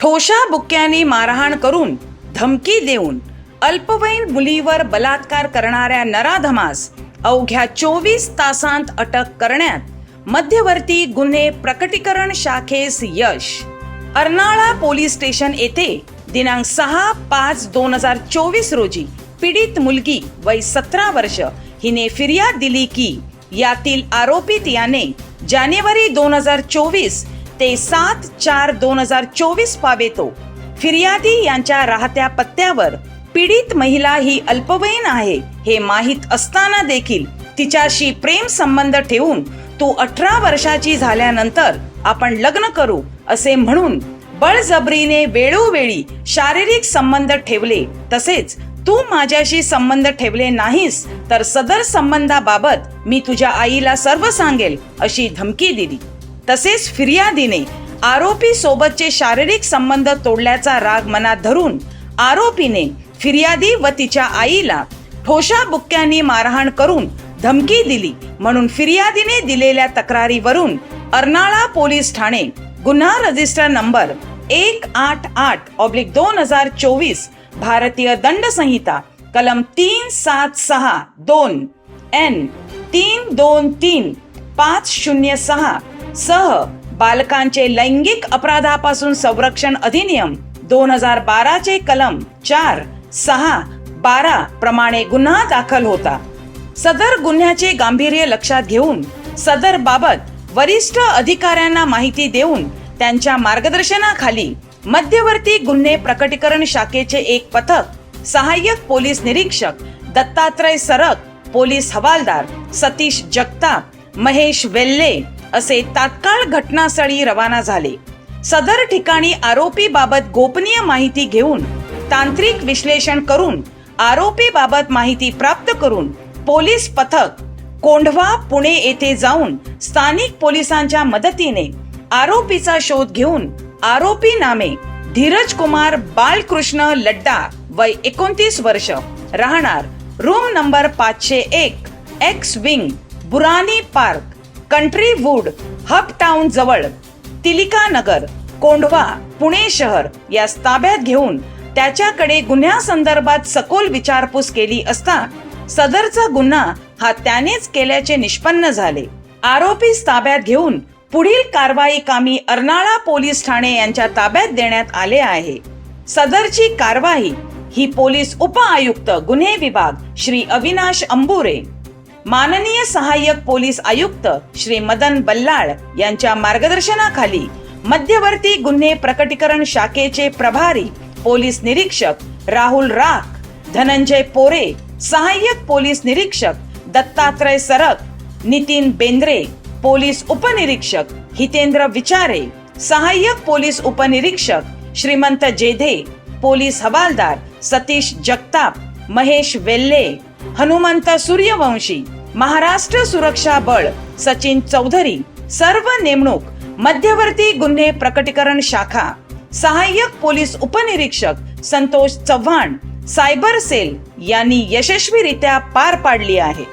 ठोशा बुक्क्यांनी मारहाण करून धमकी देऊन अल्पवयीन मुलीवर बलात्कार करणाऱ्या नराधमास अवघ्या चोवीस तासांत अटक करण्यात मध्यवर्ती गुन्हे प्रकटीकरण शाखेस यश. अर्नाळा पोलीस स्टेशन येथे दिनांक सहा पाच दोन हजार चोवीस रोजी पीडित मुलगी वय सतरा वर्ष हिने फिर्याद दिली की यातील आरोपित याने जानेवारी दोन हजार चोवीस ते सात चार दोन हजार चोवीस पावेतो. फिर्यादी यांच्या राहत्या पत्त्यावर पीडित महिला ही अल्पवयीन आहे हे माहीत असताना देखील तिच्याशी प्रेम संबंध ठेवून तू अठरा वर्षाची झाल्यानंतर आपण लग्न करू असे म्हणून बळजबरीने वेळोवेळी शारीरिक संबंध ठेवले. तसेच तू माझ्याशी संबंध ठेवले नाहीस तर सदर संबंधाबाबत मी तुझ्या आईला सर्व सांगेल अशी धमकी दिली. तसेच फिर्यादीने आरोपी सोबतचे शारीरिक संबंध तोडल्याचा राग मनात धरून आरोपीने फिर्यादी व तिच्या आईला ठोशा बुक्क्यांनी मारहाण करून धमकी दिली म्हणून फिर्यादीने दिलेल्या तक्रारीवरून अर्नाळा पोलीस ठाणे गुन्हा रजिस्टर नंबर एक आठ आठ ऑब्लिक दोन हजार चोवीस भारतीय दंड संहिता कलम तीन सात सहा दोन एन तीन दोन तीन पाच शून्य सहा सह बालकांचे लैंगिक अपराधापासून संरक्षण अधिनियम दोन हजार बाराचे कलम चार सहा बारा प्रमाणे गुन्हा दाखल होता. सदर गुन्ह्याचे गांभीर्य लक्षात घेऊन सदर बाबत वरिष्ठ अधिकाऱ्यांना माहिती देऊन त्यांच्या मार्गदर्शनाखाली मध्यवर्ती गुन्हे प्रकटीकरण शाखेचे एक पथक सहाय्यक पोलीस निरीक्षक दत्तात्रय सरक पोलीस हवालदार सतीश जगताप महेश वेल्ले असे तात्काळ घटनास्थळी रवाना झाले. सदर ठिकाणी आरोपी बाबत गोपनीय माहिती घेऊन तांत्रिक विश्लेषण करून आरोपी बाबत माहिती प्राप्त करून पोलीस पथक कोंढवा पुणे येथे जाऊन स्थानिक पोलिसांच्या मदतीने आरोपीचा शोध घेऊन आरोपी नामे धीरज कुमार बालकृष्ण लड्डा वय एकोणतीस वर्ष राहणार रूम नंबर पाचशे एक X wing Burani Park Country Wood Hub Town जवळ तिलिका नगर कोंढवा पुणे शहर या ताब्यात घेऊन त्याच्याकडे गुन्ह्यासंदर्भात सखोल विचारपूस केली असता सदरचा गुन्हा हा त्यानेच केल्याचे निष्पन्न झाले. आरोपी ताब्यात घेऊन पुढील कारवाई कामी अर्नाळा पोलीस ठाणे यांच्या ताब्यात देण्यात आले आहे. सदरची कारवाई ही पोलीस उप आयुक्त गुन्हे विभाग श्री अविनाश अंबुरे माननीय सहाय्यक पोलीस आयुक्त श्री मदन बल्लाळ यांच्या मार्गदर्शनाखाली मध्यवर्ती गुन्हे प्रकटीकरण शाखेचे प्रभारी पोलीस निरीक्षक राहुल राख धनंजय पोरे सहाय्यक पोलीस निरीक्षक दत्तात्रय सरक नितीन बेंद्रे पोलीस उपनिरीक्षक हितेंद्र विचारे सहाय्यक पोलीस उपनिरीक्षक श्रीमंत जेधे पोलीस हवालदार सतीश जगताप महेश वेल्ले हनुमंत सूर्यवंशी महाराष्ट्र सुरक्षा बळ सचिन चौधरी सर्व नेमणूक मध्यवर्ती गुन्हे प्रकटीकरण शाखा सहाय्यक पोलीस उपनिरीक्षक संतोष चव्हाण सायबर सेल यांनी यशस्वीरित्या पार पाडली आहे.